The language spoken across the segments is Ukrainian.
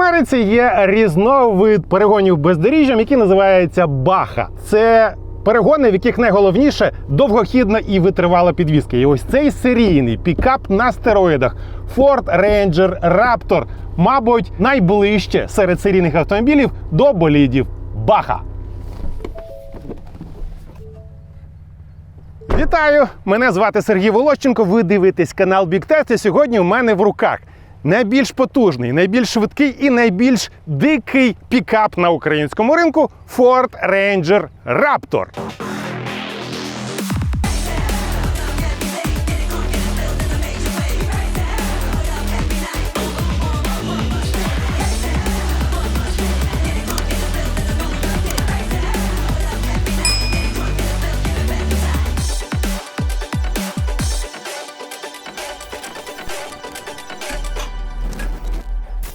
Америці є різновид перегонів бездоріжжям, який називається баха. Це перегони, в яких найголовніше довгохідна і витривала підвізка. І ось цей серійний пікап на стероїдах Ford Ranger Raptor, мабуть, найближче серед серійних автомобілів до болідів Баха. Вітаю! Мене звати Сергій Волощенко. Ви дивитесь канал Test. І сьогодні у мене в руках найбільш потужний, найбільш швидкий і найбільш дикий пікап на українському ринку Ford Ranger Raptor.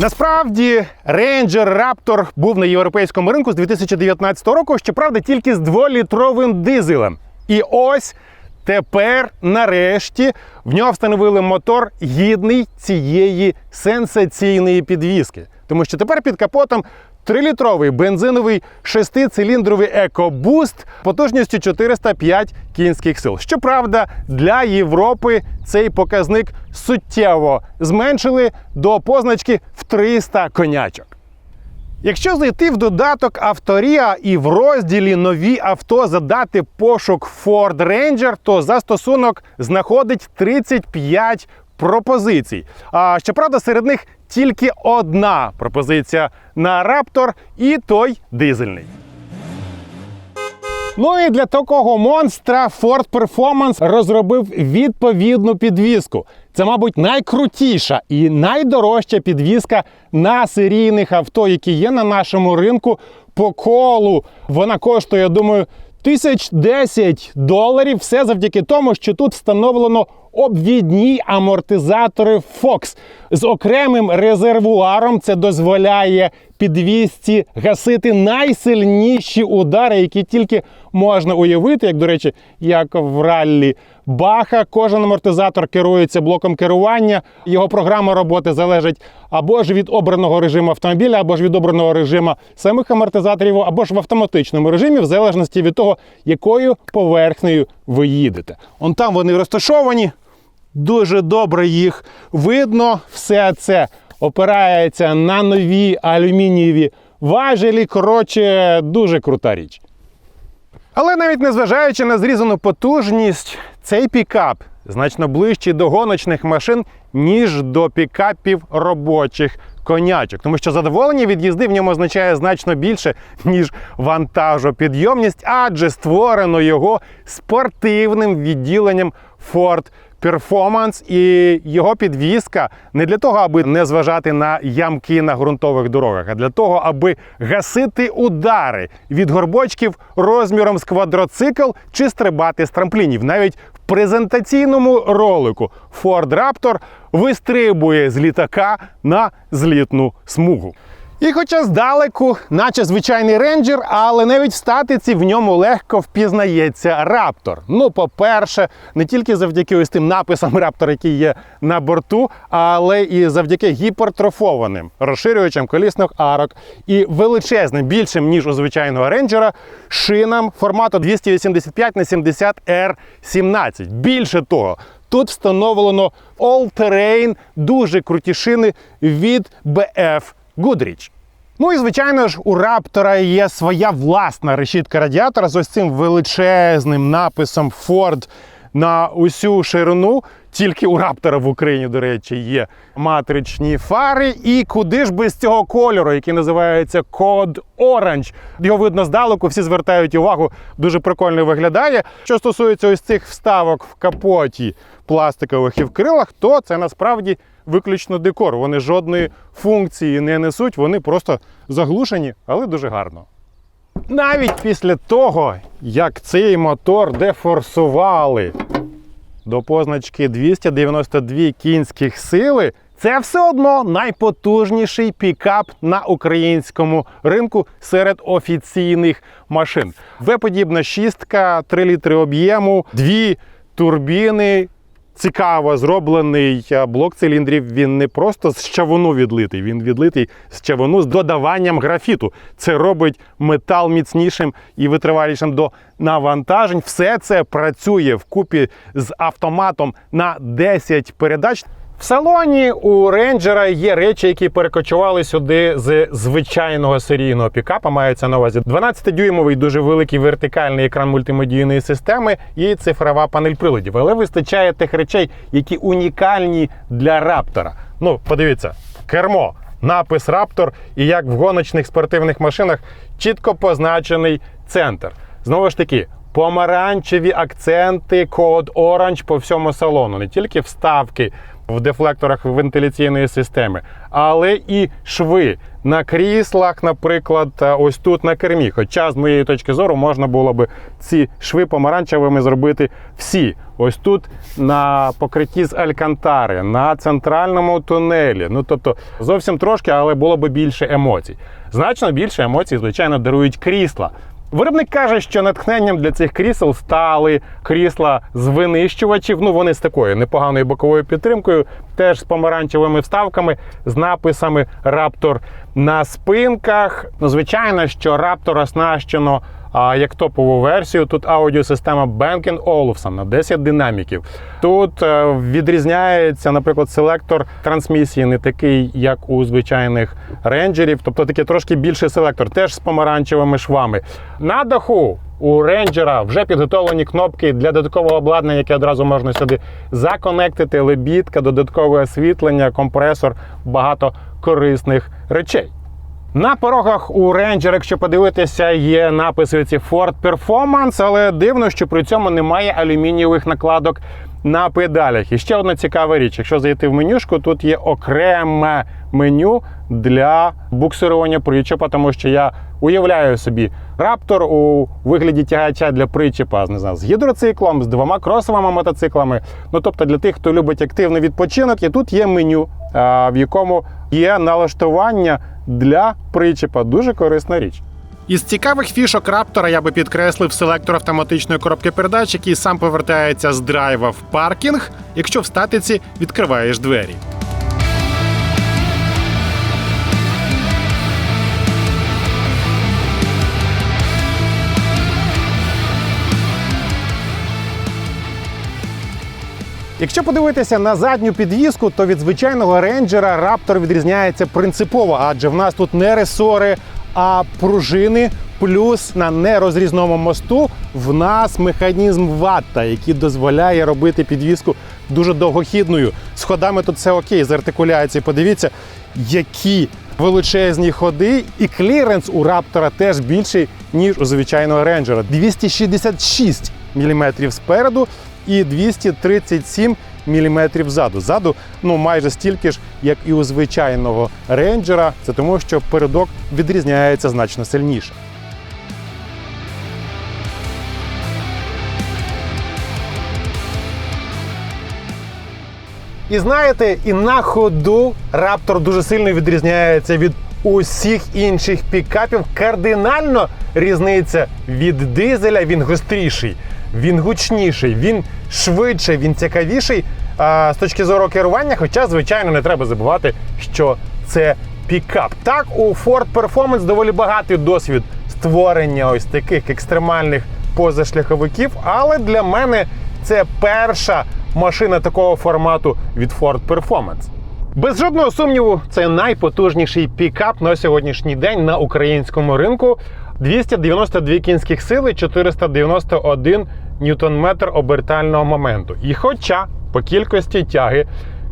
Насправді Ranger Raptor був на європейському ринку з 2019 року, щоправда, тільки з дволітровим дизелем. І ось тепер, нарешті, в нього встановили мотор гідний цієї сенсаційної підвіски. Тому що тепер під капотом 3-літровий бензиновий шестициліндровий EcoBoost потужністю 405 кінських сил. Щоправда, для Європи цей показник суттєво зменшили до позначки в 300 конячок. Якщо зайти в додаток Авторія і в розділі Нові авто задати пошук Ford Ranger, то застосунок знаходить 35 пропозицій. А щоправда, серед них тільки одна пропозиція на Raptor і той дизельний. Ну і для такого монстра Ford Performance розробив відповідну підвіску. Це, мабуть, найкрутіша і найдорожча підвіска на серійних авто, які є на нашому ринку по колу. Вона коштує, я думаю, тисяч 10 доларів. Все завдяки тому, що тут встановлено обвідні амортизатори Fox з окремим резервуаром. Це дозволяє підвісці гасити найсильніші удари, які тільки можна уявити, як до речі, як в раллі Баха. Кожен амортизатор керується блоком керування. Його програма роботи залежить або ж від обраного режиму автомобіля, або ж від обраного режиму самих амортизаторів, або ж в автоматичному режимі, в залежності від того, якою поверхнею ви їдете. Он там вони розташовані. Дуже добре їх видно. Все це опирається на нові алюмінієві важелі. Коротше, дуже крута річ. Але навіть незважаючи на зрізану потужність, цей пікап значно ближчий до гоночних машин, ніж до пікапів робочих конячок. Тому що задоволення від їзди в ньому означає значно більше, ніж вантажопідйомність, адже створено його спортивним відділенням Ford Performance і його підвізка не для того, аби не зважати на ямки на ґрунтових дорогах, а для того, аби гасити удари від горбочків розміром з квадроцикл чи стрибати з трамплінів. Навіть в презентаційному ролику Ford Raptor вистрибує з літака на злітну смугу. І хоча здалеку, наче звичайний рейнджер, але навіть в статиці в ньому легко впізнається раптор. Ну, по-перше, не тільки завдяки ось тим написам раптор, які є на борту, але і завдяки гіпертрофованим розширювачам колісних арок і величезним, більшим ніж у звичайного рейнджера, шинам формату 285 на 70 r 17 Більше того, тут встановлено all-terrain, дуже круті шини від BF Goodrich. Ну і звичайно ж, у Раптора є своя власна решітка радіатора з ось цим величезним написом Ford на усю ширину. Тільки у Раптора в Україні, до речі, є матричні фари. І куди ж без цього кольору, який називається Code Orange. Його видно здалеку, всі звертають увагу, дуже прикольно виглядає. Що стосується ось цих вставок в капоті пластикових і в крилах, то це насправді виключно декор. Вони жодної функції не несуть, вони просто заглушені, але дуже гарно. Навіть після того, як цей мотор дефорсували до позначки 292 кінських сили, це все одно найпотужніший пікап на українському ринку серед офіційних машин. В-подібна шістка, 3 літри об'єму, дві турбіни. Цікаво зроблений е, блок циліндрів. Він не просто з чавуну відлитий, він відлитий з чавуну з додаванням графіту. Це робить метал міцнішим і витривалішим до навантажень. Все це працює вкупі з автоматом на 10 передач. В салоні у рейнджера є речі, які перекочували сюди з звичайного серійного пікапа. Мається на увазі 12-дюймовий дуже великий вертикальний екран мультимедійної системи і цифрова панель приладів. Але вистачає тих речей, які унікальні для раптора. Ну, подивіться, кермо, напис Раптор, і як в гоночних спортивних машинах чітко позначений центр. Знову ж таки, помаранчеві акценти, код оранж по всьому салону, не тільки вставки в дефлекторах вентиляційної системи, але і шви на кріслах, наприклад, ось тут на кермі. Хоча, з моєї точки зору, можна було би ці шви помаранчевими зробити всі. Ось тут на покритті з алькантари, на центральному тунелі. Ну тобто зовсім трошки, але було би більше емоцій. Значно більше емоцій, звичайно, дарують крісла. Виробник каже, що натхненням для цих крісел стали крісла з винищувачів. Ну вони з такою непоганою боковою підтримкою, теж з помаранчевими вставками, з написами Раптор на спинках. Ну, звичайно, що раптор оснащено. А як топову версію, тут аудіосистема Bang Olufsen на 10 динаміків. Тут е, відрізняється, наприклад, селектор трансмісії, не такий, як у звичайних рейнджерів, тобто такий трошки більший селектор, теж з помаранчевими швами. На даху у рейнджера вже підготовлені кнопки для додаткового обладнання, яке одразу можна сюди законектити, лебідка, додаткове освітлення, компресор, багато корисних речей. На порогах у Ranger, якщо подивитися, є написи ці Ford Performance, але дивно, що при цьому немає алюмінієвих накладок на педалях. І ще одна цікава річ: якщо зайти в менюшку, тут є окреме меню для буксирування причепа, тому що я уявляю собі раптор у вигляді тягача для причепа не знаю, з гідроциклом, з двома кросовими мотоциклами. Ну тобто для тих, хто любить активний відпочинок, і тут є меню, в якому є налаштування для причепа. Дуже корисна річ. Із цікавих фішок раптора я би підкреслив селектор автоматичної коробки передач, який сам повертається з драйва в паркінг, якщо в статиці відкриваєш двері. Якщо подивитися на задню підвіску, то від звичайного рейнджера Raptor відрізняється принципово, адже в нас тут не ресори, а пружини. Плюс на нерозрізному мосту в нас механізм ватта, який дозволяє робити підвіску дуже довгохідною. З ходами тут все окей, з артикуляцією. Подивіться, які величезні ходи, і кліренс у раптора теж більший, ніж у звичайного рейнджера. 266 мм спереду і 237 мм ззаду. Ззаду ну майже стільки ж, як і у звичайного рейнджера. Це тому, що передок відрізняється значно сильніше. І знаєте, і на ходу Раптор дуже сильно відрізняється від усіх інших пікапів. Кардинально різниця від дизеля. Він гостріший, він гучніший, він швидший, він цікавіший а, з точки зору керування. Хоча, звичайно, не треба забувати, що це пікап. Так, у Ford Performance доволі багатий досвід створення ось таких екстремальних позашляховиків, але для мене це перша машина такого формату від Ford Performance. Без жодного сумніву, це найпотужніший пікап на сьогоднішній день на українському ринку. 292 кінських сили, 491 ньютон-метр обертального моменту. І хоча по кількості тяги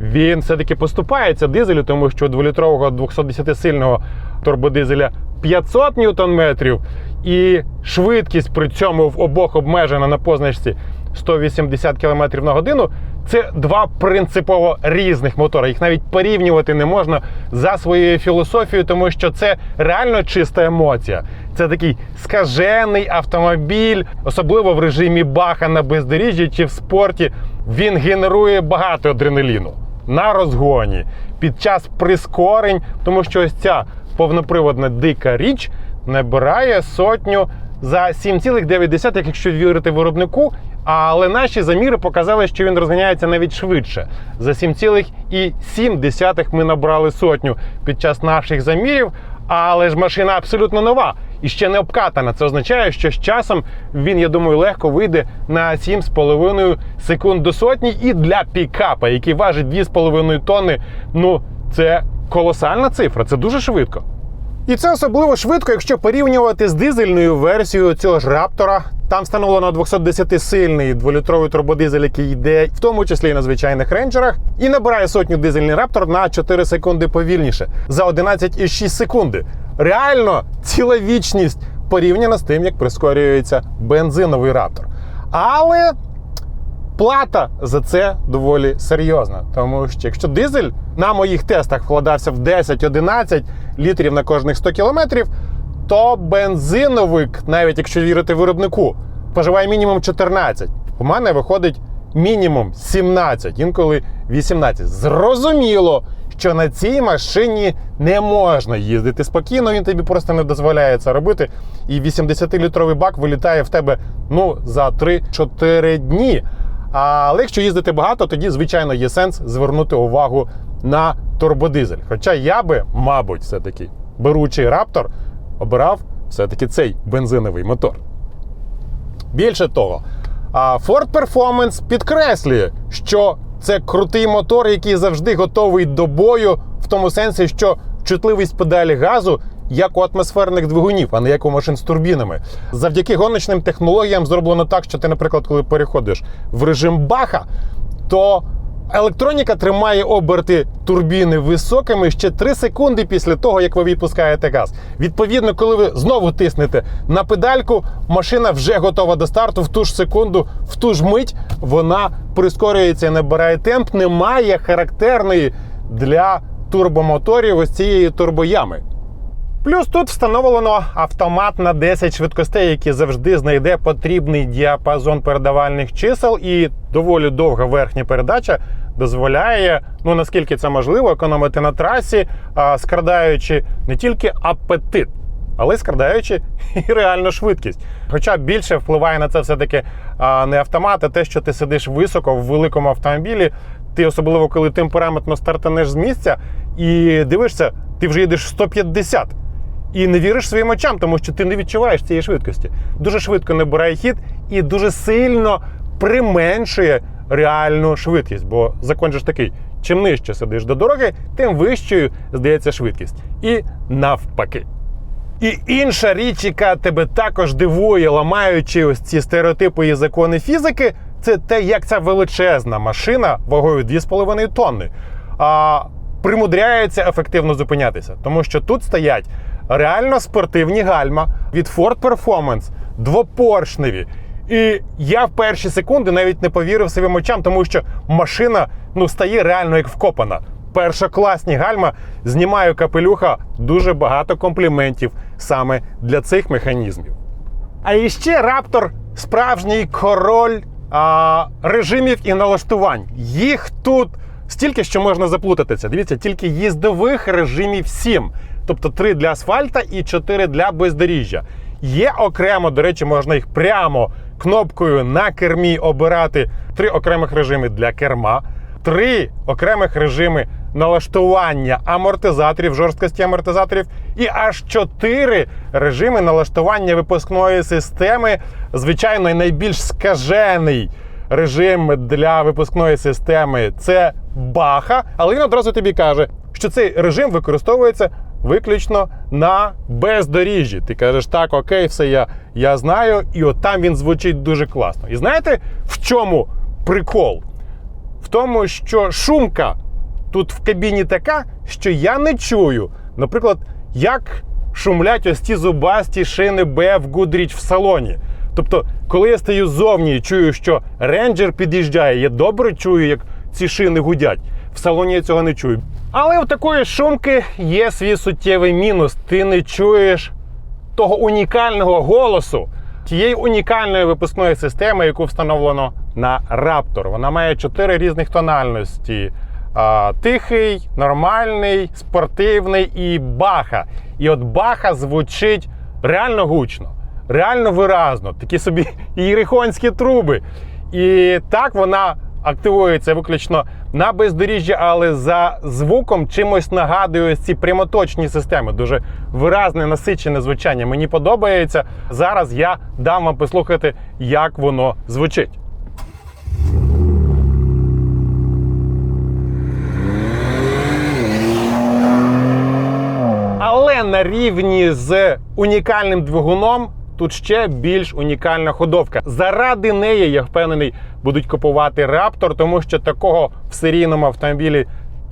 він все-таки поступається дизелю, тому що у 2-літрового 210-сильного турбодизеля 500 ньютон-метрів, і швидкість при цьому в обох обмежена на позначці 180 км на годину. Це два принципово різних мотори. Їх навіть порівнювати не можна за своєю філософією, тому що це реально чиста емоція. Це такий скажений автомобіль, особливо в режимі баха на бездоріжжі чи в спорті. Він генерує багато адреналіну на розгоні під час прискорень, тому що ось ця повноприводна дика річ набирає сотню за 7,9, якщо вірити виробнику. Але наші заміри показали, що він розганяється навіть швидше. За 7,7 ми набрали сотню під час наших замірів. Але ж машина абсолютно нова і ще не обкатана. Це означає, що з часом він, я думаю, легко вийде на 7,5 секунд до сотні. І для пікапа, який важить 2,5 тонни, ну це колосальна цифра, це дуже швидко. І це особливо швидко, якщо порівнювати з дизельною версією цього ж раптора. Там встановлено 210-сильний дволітровий турбодизель, який йде в тому числі і на звичайних рейнджерах, і набирає сотню дизельний раптор на 4 секунди повільніше за 11,6 секунди. Реально ціла вічність порівняно з тим, як прискорюється бензиновий раптор. Але плата за це доволі серйозна. Тому що якщо дизель на моїх тестах вкладався в 10-11 літрів на кожних 100 кілометрів, то бензиновик, навіть якщо вірити виробнику, споживає мінімум 14. У мене виходить мінімум 17, інколи 18. Зрозуміло, що на цій машині не можна їздити спокійно, він тобі просто не дозволяє це робити. І 80-літровий бак вилітає в тебе ну, за 3-4 дні. Але якщо їздити багато, тоді, звичайно, є сенс звернути увагу на турбодизель. Хоча я би, мабуть, все-таки беручи раптор, обирав все-таки цей бензиновий мотор. Більше того, Ford Performance підкреслює, що це крутий мотор, який завжди готовий до бою, в тому сенсі, що чутливість педалі газу. Як у атмосферних двигунів, а не як у машин з турбінами. Завдяки гоночним технологіям зроблено так, що ти, наприклад, коли переходиш в режим баха, то електроніка тримає оберти турбіни високими ще 3 секунди після того, як ви відпускаєте газ. Відповідно, коли ви знову тиснете на педальку, машина вже готова до старту в ту ж секунду, в ту ж мить вона прискорюється і набирає темп. Немає характерної для турбомоторів ось цієї турбоями. Плюс тут встановлено автомат на 10 швидкостей, який завжди знайде потрібний діапазон передавальних чисел, і доволі довга верхня передача дозволяє, ну наскільки це можливо, економити на трасі, скрадаючи не тільки апетит, але скрадаючи і реальну швидкість. Хоча більше впливає на це все-таки не автомат, а те, що ти сидиш високо в великому автомобілі. Ти особливо коли темпераментно стартанеш з місця і дивишся, ти вже їдеш 150 і не віриш своїм очам, тому що ти не відчуваєш цієї швидкості. Дуже швидко набирає хід і дуже сильно применшує реальну швидкість. Бо закон же ж такий: чим нижче сидиш до дороги, тим вищою здається швидкість. І навпаки. І інша річ, яка тебе також дивує, ламаючи ось ці стереотипи і закони фізики, це те, як ця величезна машина вагою 2,5 тонни а, примудряється ефективно зупинятися. Тому що тут стоять реально спортивні гальма від Ford Performance, двопоршневі. І я в перші секунди навіть не повірив своїм очам, тому що машина ну стає реально як вкопана. Першокласні гальма знімаю капелюха дуже багато компліментів саме для цих механізмів. А іще Раптор справжній король а, режимів і налаштувань. Їх тут стільки, що можна заплутатися. Дивіться, тільки їздових режимів 7. Тобто 3 для асфальта і 4 для бездоріжжя. Є окремо, до речі, можна їх прямо кнопкою на кермі обирати три окремих режими для керма, три окремих режими налаштування амортизаторів, жорсткості амортизаторів, і аж чотири режими налаштування випускної системи. Звичайно, найбільш скажений режим для випускної системи це баха, але він одразу тобі каже, що цей режим використовується виключно на бездоріжжі. Ти кажеш, так, окей, все я, я знаю, і от там він звучить дуже класно. І знаєте, в чому прикол? В тому, що шумка тут в кабіні така, що я не чую. Наприклад, як шумлять ось ці зубасті шини в Goodrich в салоні. Тобто, коли я стою ззовні і чую, що рейнджер під'їжджає, я добре чую, як ці шини гудять. В салоні я цього не чую. Але у такої шумки є свій суттєвий мінус. Ти не чуєш того унікального голосу, тієї унікальної випускної системи, яку встановлено на Raptor. Вона має чотири різних тональності: тихий, нормальний, спортивний і баха. І от баха звучить реально гучно. реально виразно, такі собі єрихонські труби. І так вона активується виключно на бездоріжжі, але за звуком чимось нагадує ці прямоточні системи. Дуже виразне насичене звучання. Мені подобається. Зараз я дам вам послухати, як воно звучить. Але на рівні з унікальним двигуном тут ще більш унікальна ходовка. Заради неї, я впевнений, будуть купувати Раптор, тому що такого в серійному автомобілі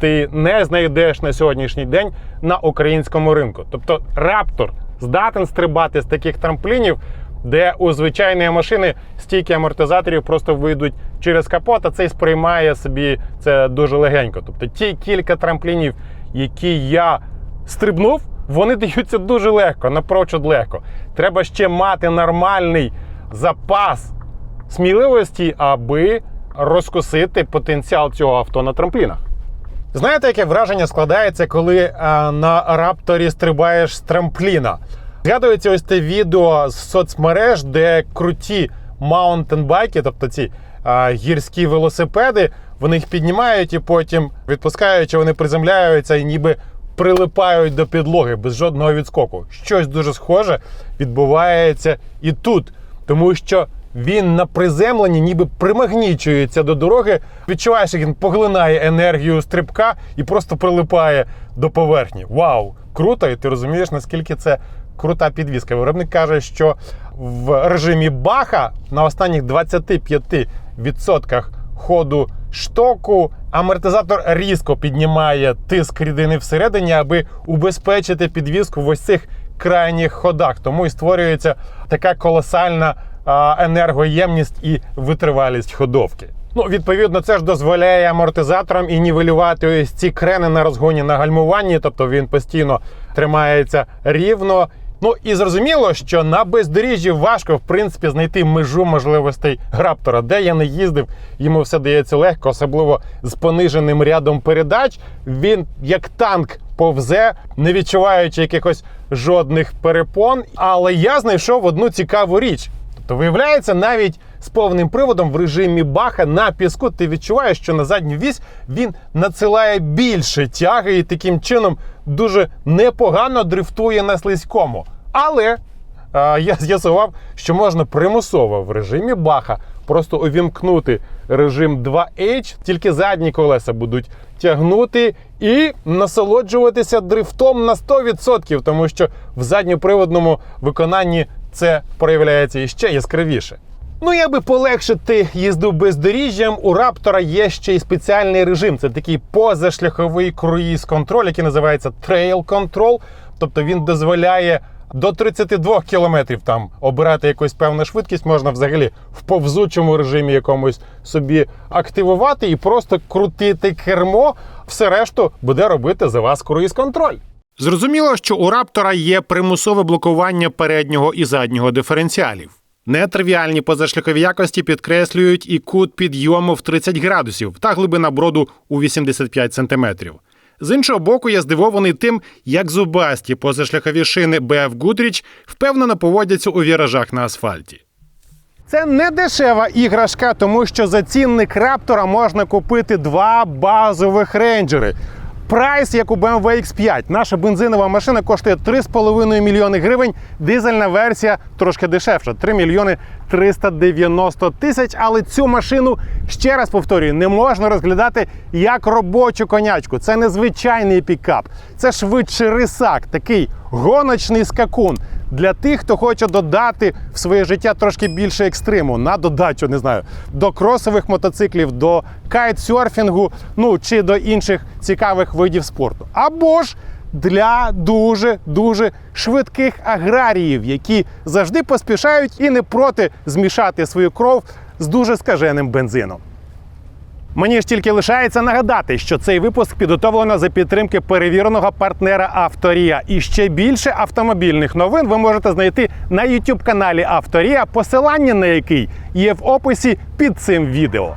ти не знайдеш на сьогоднішній день на українському ринку. Тобто Раптор здатен стрибати з таких трамплінів, де у звичайної машини стійки амортизаторів просто вийдуть через капот, а цей сприймає собі це дуже легенько. Тобто ті кілька трамплінів, які я стрибнув, вони даються дуже легко, напрочуд легко. Треба ще мати нормальний запас сміливості, аби розкусити потенціал цього авто на трамплінах. Знаєте, яке враження складається, коли а, на рапторі стрибаєш з трампліна? Згадується ось те відео з соцмереж, де круті маунтенбайки, тобто ці а, гірські велосипеди, вони їх піднімають і потім відпускаючи, вони приземляються і ніби прилипають до підлоги без жодного відскоку. Щось дуже схоже відбувається і тут, тому що він на приземленні ніби примагнічується до дороги. Відчуваєш, як він поглинає енергію стрибка і просто прилипає до поверхні. Вау! Круто! І ти розумієш, наскільки це крута підвізка. Виробник каже, що в режимі Баха на останніх 25% ходу штоку амортизатор різко піднімає тиск рідини всередині, аби убезпечити підвізку в ось цих крайніх ходах. Тому і створюється така колосальна енергоємність і витривалість ходовки. Ну, відповідно, це ж дозволяє амортизаторам і нівелювати ось ці крени на розгоні на гальмуванні, тобто він постійно тримається рівно. Ну і зрозуміло, що на бездоріжжі важко в принципі знайти межу можливостей Раптора, де я не їздив, йому все дається легко, особливо з пониженим рядом передач. Він як танк повзе, не відчуваючи якихось жодних перепон. Але я знайшов одну цікаву річ. Тобто, виявляється, навіть з повним приводом в режимі баха на піску ти відчуваєш, що на задню вісь він надсилає більше тяги і таким чином дуже непогано дрифтує на слизькому. Але е, я з'ясував, що можна примусово в режимі баха просто увімкнути режим 2H, тільки задні колеса будуть тягнути і насолоджуватися дрифтом на 100%, тому що в задньоприводному виконанні це проявляється іще яскравіше. Ну і аби полегшити їзду бездоріжжям, у Раптора є ще й спеціальний режим. Це такий позашляховий круїз контроль, який називається Trail Control. Тобто він дозволяє до 32 кілометрів там обирати якусь певну швидкість, можна взагалі в повзучому режимі якомусь собі активувати і просто крутити кермо. Все решту буде робити за вас круїз контроль. Зрозуміло, що у Раптора є примусове блокування переднього і заднього диференціалів. Нетривіальні позашляхові якості підкреслюють і кут підйому в 30 градусів та глибина броду у 85 сантиметрів. З іншого боку, я здивований тим, як зубасті позашляхові шини BF Goodrich впевнено поводяться у віражах на асфальті. Це не дешева іграшка, тому що за цінник раптора можна купити два базових рейнджери. Прайс, як у BMW X5. Наша бензинова машина коштує 3,5 мільйони гривень. Дизельна версія трошки дешевша 3 мільйони 390 тисяч. Але цю машину ще раз повторюю, не можна розглядати як робочу конячку. Це не звичайний пікап, це швидше рисак, такий гоночний скакун. Для тих, хто хоче додати в своє життя трошки більше екстриму, на додачу, не знаю, до кросових мотоциклів, до кайтсерфінгу, ну чи до інших цікавих видів спорту. Або ж для дуже дуже швидких аграріїв, які завжди поспішають і не проти змішати свою кров з дуже скаженим бензином. Мені ж тільки лишається нагадати, що цей випуск підготовлено за підтримки перевіреного партнера Авторія. І ще більше автомобільних новин ви можете знайти на youtube каналі Авторія, посилання на який є в описі під цим відео.